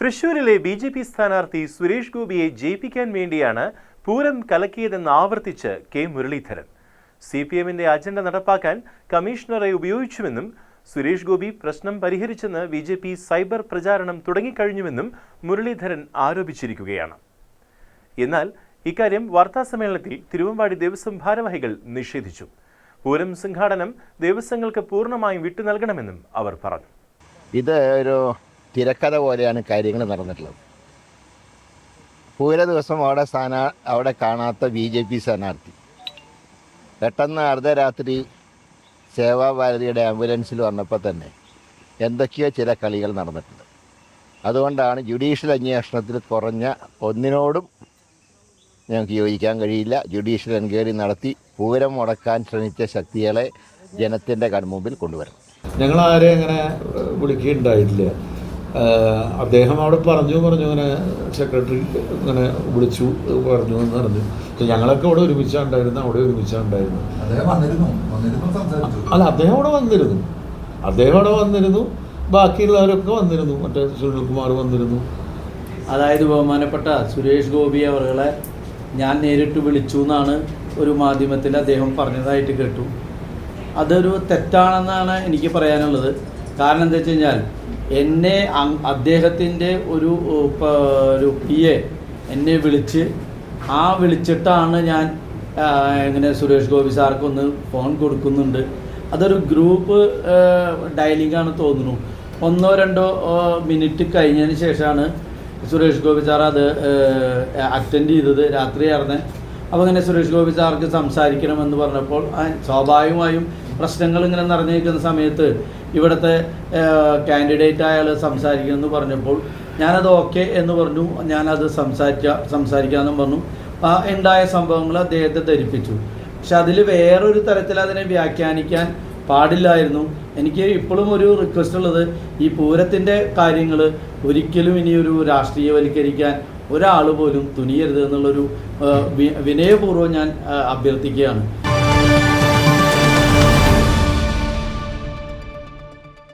തൃശൂരിലെ B J P സ്ഥാനാർത്ഥി സുരേഷ് ഗോപിയെ ജയിപ്പിക്കാൻ വേണ്ടിയാണ് പൂരം കലക്കിയതെന്ന് ആവർത്തിച്ച് കെ മുരളീധരൻ. സി പി എമ്മിന്റെ അജണ്ട നടപ്പാക്കാൻ കമ്മീഷണറെ ഉപയോഗിച്ചുവെന്നും സുരേഷ് ഗോപി പ്രശ്നം പരിഹരിച്ചെന്ന് ബി ജെ പി സൈബർ പ്രചാരണം തുടങ്ങിക്കഴിഞ്ഞുവെന്നും മുരളീധരൻ ആരോപിച്ചിരിക്കുകയാണ്. എന്നാൽ ഇക്കാര്യം വാർത്താസമ്മേളനത്തിൽ തിരുവമ്പാടി ദേവസ്വം ഭാരവാഹികൾ നിഷേധിച്ചു. പൂരം സംഘാടനം ദേവസ്വങ്ങൾക്ക് പൂർണമായും വിട്ടു നൽകണമെന്നും അവർ പറഞ്ഞു. ഇത് ഒരു തിരക്കഥ പോലെയാണ് കാര്യങ്ങൾ നടന്നിട്ടുള്ളത്. പൂര ദിവസം അവിടെ സ്ഥാനാ അവിടെ കാണാത്ത ബി ജെ പി സ്ഥാനാർത്ഥി. പെട്ടെന്ന് അർദ്ധരാത്രി സേവാഭാരതിയുടെ ആംബുലൻസിൽ വന്നപ്പോൾ തന്നെ എന്തൊക്കെയോ ചില കളികൾ നടന്നിട്ടുണ്ട്. അതുകൊണ്ടാണ് ജുഡീഷ്യൽ അന്വേഷണത്തിൽ കുറഞ്ഞ ഒന്നിനോടും ഞങ്ങൾക്ക് യോജിക്കാൻ കഴിയില്ല. ജുഡീഷ്യൽ എൻക്വയറി നടത്തി പൂരം മുടക്കാൻ ശ്രമിച്ച ശക്തികളെ ജനത്തിന്റെ കൺമുമ്പിൽ കൊണ്ടുവരണം. ഞങ്ങൾ ആരെ അങ്ങനെ വിളിക്കുകയുണ്ടായിട്ടില്ല. അദ്ദേഹം അവിടെ പറഞ്ഞു പറഞ്ഞു അങ്ങനെ സെക്രട്ടറി ഇങ്ങനെ വിളിച്ചു പറഞ്ഞു എന്ന് പറഞ്ഞു. പക്ഷെ ഞങ്ങളൊക്കെ അവിടെ ഒരുമിച്ചാണ്ടായിരുന്നു അവിടെ ഒരുമിച്ചാണ്ടായിരുന്നു. അദ്ദേഹം വന്നിരുന്നു വന്നിരുന്നു സംസാരിച്ചു. അല്ല അദ്ദേഹം അവിടെ വന്നിരുന്നു. അദ്ദേഹം അവിടെ വന്നിരുന്നു ബാക്കിയുള്ളവരൊക്കെ വന്നിരുന്നു. മറ്റേ സുനിൽകുമാർ വന്നിരുന്നു. അതായത് ബഹുമാനപ്പെട്ട സുരേഷ് ഗോപി അവരുടെ ഞാൻ നേരിട്ട് വിളിച്ചു എന്നാണ് ഒരു മാധ്യമത്തിൽ അദ്ദേഹം പറഞ്ഞതായിട്ട് കേട്ടു. അതൊരു തെറ്റാണെന്നാണ് എനിക്ക് പറയാനുള്ളത്. കാരണം എന്താ വെച്ച് കഴിഞ്ഞാൽ എന്നെ അദ്ദേഹത്തിന്റെ ഒരു ഒരു പി എ എന്നെ വിളിച്ച് ആ വിളിച്ചിട്ടാണ് ഞാൻ ഇങ്ങനെ സുരേഷ് ഗോപി സാർക്കൊന്ന് ഫോൺ കൊടുക്കുന്നുണ്ട്. അതൊരു ഗ്രൂപ്പ് ഡയലിംഗ് ആണ് തോന്നുന്നു. ഒന്നോ രണ്ടോ മിനിറ്റ് കഴിഞ്ഞതിന് ശേഷമാണ് സുരേഷ് ഗോപി സാർ അത് അറ്റൻഡ് ചെയ്തത് രാത്രിയായിരുന്നു. അപ്പോൾ അങ്ങനെ സുരേഷ് ഗോപി സാർക്ക് സംസാരിക്കണമെന്ന് പറഞ്ഞപ്പോൾ സ്വാഭാവികമായും പ്രശ്നങ്ങൾ ഇങ്ങനെ നിറഞ്ഞിരിക്കുന്ന സമയത്ത് ഇവിടുത്തെ കാൻഡിഡേറ്റ് അയാൾ സംസാരിക്കുമെന്ന് പറഞ്ഞപ്പോൾ ഞാനത് ഓക്കെ എന്ന് പറഞ്ഞു. ഞാനത് സംസാരിച്ച സംസാരിക്കാമെന്നും പറഞ്ഞു. ആ ഉണ്ടായ സംഭവങ്ങൾ അദ്ദേഹത്തെ ധരിപ്പിച്ചു. പക്ഷെ അതിൽ വേറൊരു തരത്തിൽ അതിനെ വ്യാഖ്യാനിക്കാൻ പാടില്ലായിരുന്നു. എനിക്ക് ഇപ്പോഴും ഒരു റിക്വസ്റ്റ് ഉള്ളത് ഈ പൂരത്തിന്റെ കാര്യങ്ങൾ ഒരിക്കലും ഇനിയൊരു രാഷ്ട്രീയവൽക്കരിക്കാൻ ഒരാൾ പോലും തുനിയരുത് എന്നുള്ളൊരു വിനയപൂർവം ഞാൻ അഭ്യർത്ഥിക്കുകയാണ്.